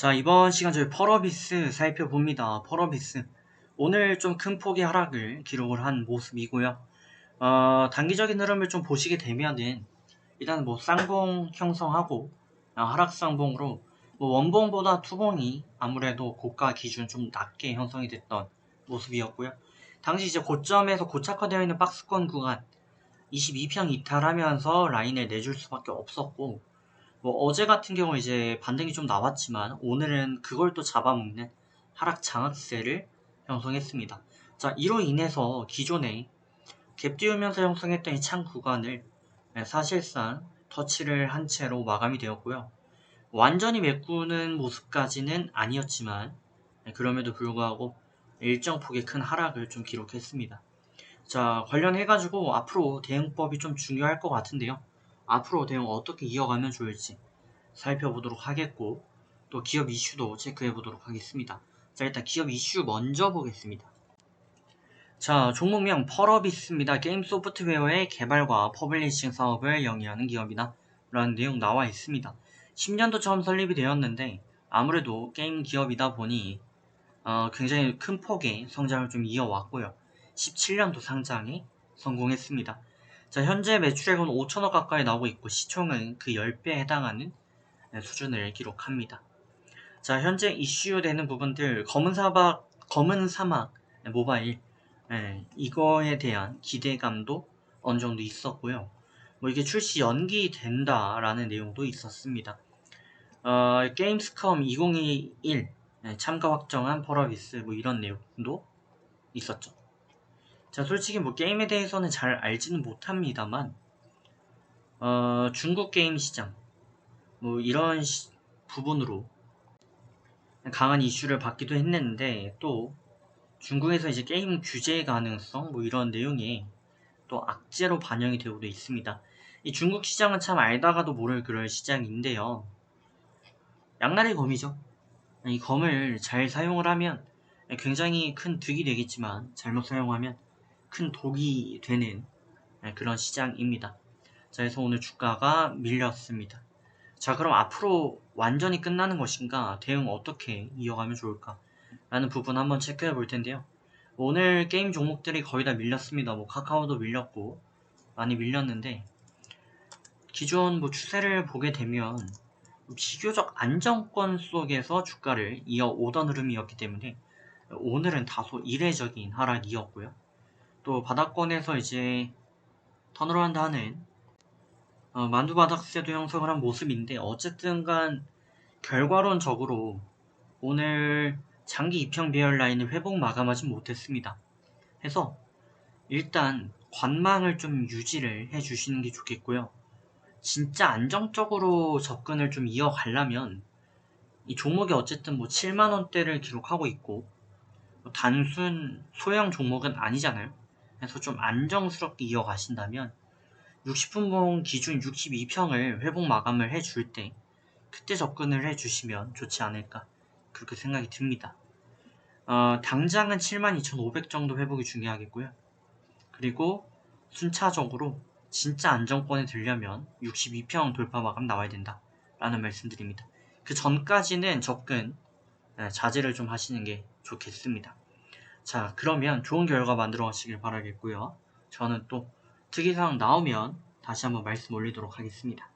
자, 이번 시간 저희 펄어비스 살펴봅니다. 펄어비스. 오늘 좀 큰 폭의 하락을 기록을 한 모습이고요. 어, 단기적인 흐름을 좀 보시게 되면은, 일단 뭐 쌍봉 형성하고, 아, 하락 쌍봉으로, 뭐 원봉보다 투봉이 아무래도 고가 기준 좀 낮게 형성이 됐던 모습이었고요. 당시 이제 고점에서 고착화되어 있는 박스권 구간, 22평 이탈하면서 라인을 내줄 수밖에 없었고, 뭐 어제 같은 경우 이제 반등이 좀 나왔지만 오늘은 그걸 또 잡아먹는 하락 장악세를 형성했습니다. 자, 이로 인해서 기존에 갭 띄우면서 형성했던 이 창 구간을 네, 사실상 터치를 한 채로 마감이 되었고요. 완전히 메꾸는 모습까지는 아니었지만 네, 그럼에도 불구하고 일정 폭의 큰 하락을 좀 기록했습니다. 자, 관련해가지고 앞으로 대응법이 좀 중요할 것 같은데요. 앞으로 대응 어떻게 이어가면 좋을지 살펴보도록 하겠고 또 기업 이슈도 체크해 보도록 하겠습니다. 자 일단 기업 이슈 먼저 보겠습니다. 자 종목명 펄어비스입니다. 게임 소프트웨어의 개발과 퍼블리싱 사업을 영위하는 기업이다 라는 내용 나와 있습니다. 10년도 처음 설립이 되었는데 아무래도 게임 기업이다 보니 어, 굉장히 큰 폭의 성장을 좀 이어왔고요. 17년도 상장에 성공했습니다. 자, 현재 매출액은 5천억 가까이 나오고 있고 시총은 그 10배에 해당하는 네, 수준을 기록합니다. 자, 현재 이슈되는 부분들 검은 사막, 검은 사막 네, 모바일 네, 이거에 대한 기대감도 어느 정도 있었고요. 뭐 이게 출시 연기된다라는 내용도 있었습니다. 어, 게임스컴 2021 네, 참가 확정한 펄어비스 뭐 이런 내용도 있었죠. 자, 솔직히 뭐 게임에 대해서는 잘 알지는 못합니다만, 어, 중국 게임 시장, 뭐 이런 시, 부분으로 강한 이슈를 받기도 했는데, 또 중국에서 이제 게임 규제 가능성, 뭐 이런 내용이 또 악재로 반영이 되고도 있습니다. 이 중국 시장은 참 알다가도 모를 그럴 시장인데요. 양날의 검이죠. 이 검을 잘 사용을 하면 굉장히 큰 득이 되겠지만, 잘못 사용하면 큰 독이 되는 네, 그런 시장입니다. 자, 그래서 오늘 주가가 밀렸습니다. 자, 그럼 앞으로 완전히 끝나는 것인가? 대응 어떻게 이어가면 좋을까? 라는 부분 한번 체크해 볼 텐데요. 오늘 게임 종목들이 거의 다 밀렸습니다. 뭐 카카오도 밀렸고 많이 밀렸는데 기존 뭐 추세를 보게 되면 비교적 안정권 속에서 주가를 이어오던 흐름이었기 때문에 오늘은 다소 이례적인 하락이었고요. 또 바닥권에서 이제 턴어라운드 하는 어, 만두바닥세도 형성을 한 모습인데 어쨌든 간 결과론적으로 오늘 장기 입형 배열 라인을 회복 마감하지 못했습니다. 해서 일단 관망을 좀 유지를 해 주시는 게 좋겠고요. 진짜 안정적으로 접근을 좀 이어가려면 이 종목이 어쨌든 뭐 7만원대를 기록하고 있고 뭐 단순 소형 종목은 아니잖아요. 그래서 좀 안정스럽게 이어가신다면 60분봉 기준 62평을 회복 마감을 해줄 때 그때 접근을 해주시면 좋지 않을까 그렇게 생각이 듭니다. 어, 당장은 72,500 정도 회복이 중요하겠고요. 그리고 순차적으로 진짜 안정권에 들려면 62평 돌파 마감 나와야 된다 라는 말씀드립니다. 그 전까지는 접근 네, 자제를 좀 하시는 게 좋겠습니다. 자, 그러면 좋은 결과 만들어 가시길 바라겠고요. 저는 또 특이사항 나오면 다시 한번 말씀 올리도록 하겠습니다.